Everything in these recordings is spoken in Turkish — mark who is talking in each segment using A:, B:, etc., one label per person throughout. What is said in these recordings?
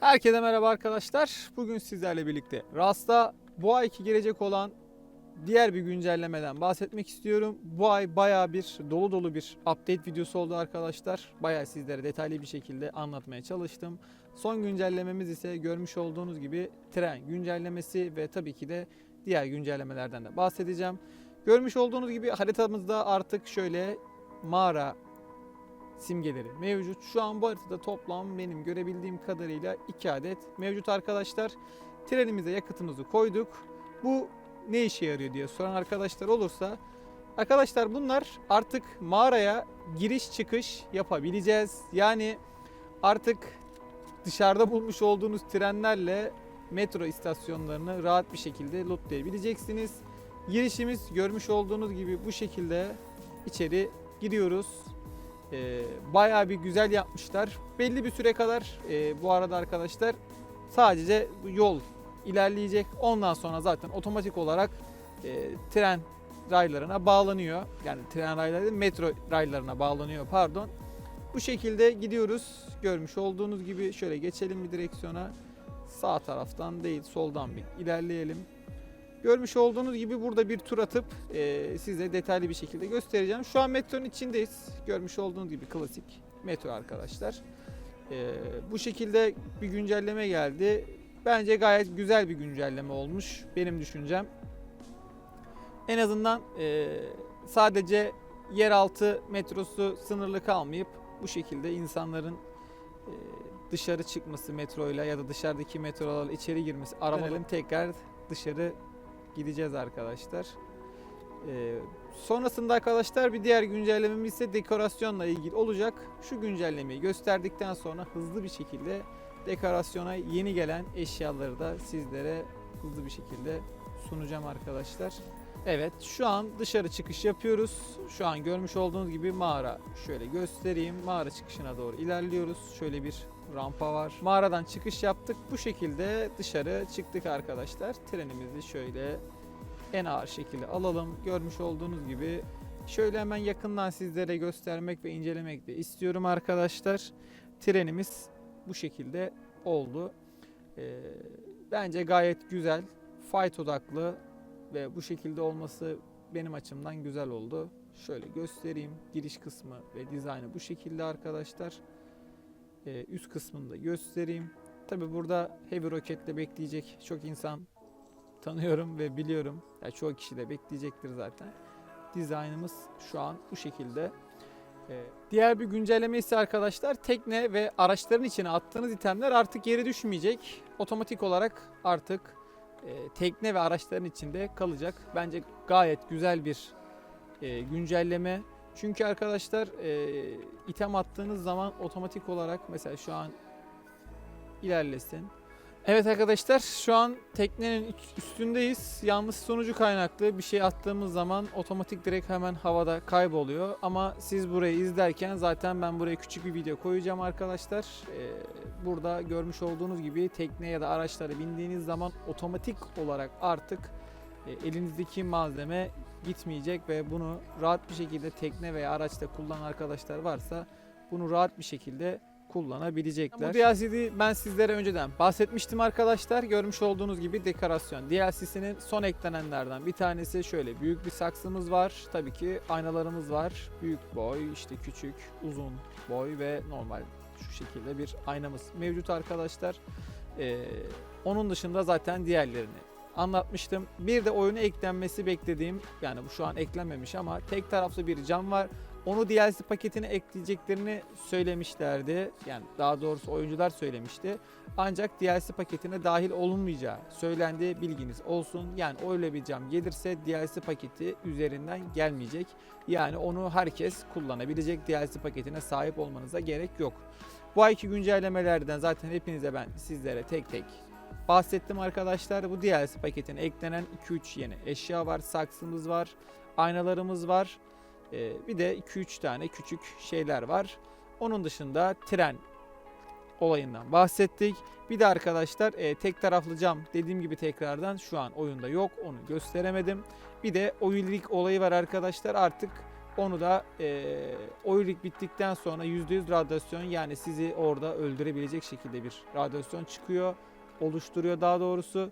A: Herkese merhaba arkadaşlar. Bugün sizlerle birlikte Rasta bu ayki gelecek olan diğer bir güncellemeden bahsetmek istiyorum. Bu ay bayağı bir dolu dolu bir update videosu oldu arkadaşlar. Bayağı sizlere detaylı bir şekilde anlatmaya çalıştım. Son güncellememiz ise görmüş olduğunuz gibi tren güncellemesi ve tabii ki de diğer güncellemelerden de bahsedeceğim. Görmüş olduğunuz gibi haritamızda artık şöyle mağara simgeleri mevcut. Şu an bu haritada toplam benim görebildiğim kadarıyla 2 adet mevcut arkadaşlar. Trenimize yakıtımızı koyduk. Bu ne işe yarıyor diye soran arkadaşlar olursa arkadaşlar bunlar artık mağaraya giriş çıkış yapabileceğiz. Yani artık dışarıda bulmuş olduğunuz trenlerle metro istasyonlarını rahat bir şekilde lootlayabileceksiniz. Girişimiz görmüş olduğunuz gibi bu şekilde içeri giriyoruz. Ee, bayağı bir güzel yapmışlar. Belli bir süre kadar e, bu arada arkadaşlar sadece yol ilerleyecek. Ondan sonra zaten otomatik olarak e, tren raylarına bağlanıyor. Yani tren rayları değil, metro raylarına bağlanıyor pardon. Bu şekilde gidiyoruz. Görmüş olduğunuz gibi şöyle geçelim bir direksiyona. Sağ taraftan değil soldan bir ilerleyelim. Görmüş olduğunuz gibi burada bir tur atıp e, size detaylı bir şekilde göstereceğim. Şu an metronun içindeyiz. Görmüş olduğunuz gibi klasik metro arkadaşlar. E, bu şekilde bir güncelleme geldi. Bence gayet güzel bir güncelleme olmuş benim düşüncem. En azından e, sadece yeraltı metrosu sınırlı kalmayıp bu şekilde insanların e, dışarı çıkması metroyla ya da dışarıdaki metrolarla içeri girmesi. Arabaların tekrar dışarı gideceğiz arkadaşlar. Ee, sonrasında arkadaşlar bir diğer güncellememiz ise dekorasyonla ilgili olacak. Şu güncellemeyi gösterdikten sonra hızlı bir şekilde dekorasyona yeni gelen eşyaları da sizlere hızlı bir şekilde sunacağım arkadaşlar. Evet şu an dışarı çıkış yapıyoruz. Şu an görmüş olduğunuz gibi mağara. Şöyle göstereyim. Mağara çıkışına doğru ilerliyoruz. Şöyle bir rampa var. Mağaradan çıkış yaptık. Bu şekilde dışarı çıktık arkadaşlar. Trenimizi şöyle en ağır şekilde alalım. Görmüş olduğunuz gibi şöyle hemen yakından sizlere göstermek ve incelemek de istiyorum arkadaşlar. Trenimiz bu şekilde oldu. Ee, bence gayet güzel. Fight odaklı ve bu şekilde olması benim açımdan güzel oldu. Şöyle göstereyim. Giriş kısmı ve dizaynı bu şekilde arkadaşlar. Ee, üst kısmını göstereyim. Tabi burada heavy roketle bekleyecek çok insan tanıyorum ve biliyorum. Ya çoğu kişi de bekleyecektir zaten. Dizaynımız şu an bu şekilde. Ee, diğer bir güncelleme ise arkadaşlar tekne ve araçların içine attığınız itemler artık yere düşmeyecek. Otomatik olarak artık e, tekne ve araçların içinde kalacak. Bence gayet güzel bir e, güncelleme. Çünkü arkadaşlar e, item attığınız zaman otomatik olarak mesela şu an ilerlesin. Evet arkadaşlar şu an teknenin üst- üstündeyiz. Yalnız sonucu kaynaklı bir şey attığımız zaman otomatik direkt hemen havada kayboluyor. Ama siz burayı izlerken zaten ben buraya küçük bir video koyacağım arkadaşlar. Ee, burada görmüş olduğunuz gibi tekne ya da araçlara bindiğiniz zaman otomatik olarak artık elinizdeki malzeme gitmeyecek ve bunu rahat bir şekilde tekne veya araçta kullanan arkadaşlar varsa bunu rahat bir şekilde kullanabilecekler. Bu DLC'yi ben sizlere önceden bahsetmiştim arkadaşlar. Görmüş olduğunuz gibi dekorasyon. DLC'sinin son eklenenlerden bir tanesi şöyle büyük bir saksımız var. Tabii ki aynalarımız var. Büyük boy, işte küçük, uzun boy ve normal şu şekilde bir aynamız mevcut arkadaşlar. Ee, onun dışında zaten diğerlerini anlatmıştım. Bir de oyuna eklenmesi beklediğim yani bu şu an eklenmemiş ama tek taraflı bir cam var. Onu DLC paketine ekleyeceklerini söylemişlerdi. Yani daha doğrusu oyuncular söylemişti. Ancak DLC paketine dahil olunmayacağı söylendi. Bilginiz olsun. Yani öyle bir cam gelirse DLC paketi üzerinden gelmeyecek. Yani onu herkes kullanabilecek. DLC paketine sahip olmanıza gerek yok. Bu ayki güncellemelerden zaten hepinize ben sizlere tek tek bahsettim arkadaşlar. Bu DLC paketine eklenen 2-3 yeni eşya var. Saksımız var. Aynalarımız var. Ee, bir de 2-3 tane küçük şeyler var. Onun dışında tren olayından bahsettik. Bir de arkadaşlar e, tek taraflı cam dediğim gibi tekrardan şu an oyunda yok. Onu gösteremedim. Bir de oyunluk olayı var arkadaşlar. Artık Onu da e, Oyrik bittikten sonra %100 radyasyon yani sizi orada öldürebilecek şekilde bir radyasyon çıkıyor. Oluşturuyor daha doğrusu.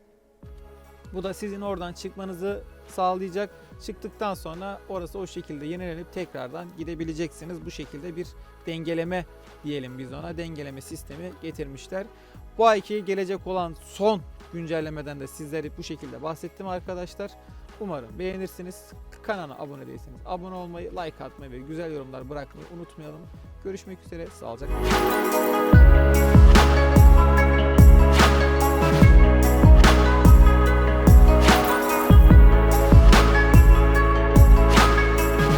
A: Bu da sizin oradan çıkmanızı sağlayacak. Çıktıktan sonra orası o şekilde yenilenip tekrardan gidebileceksiniz. Bu şekilde bir dengeleme diyelim biz ona. Dengeleme sistemi getirmişler. Bu ayki gelecek olan son güncellemeden de sizlere bu şekilde bahsettim arkadaşlar. Umarım beğenirsiniz. Kanala abone değilseniz abone olmayı, like atmayı ve güzel yorumlar bırakmayı unutmayalım. Görüşmek üzere. Sağlıcakla.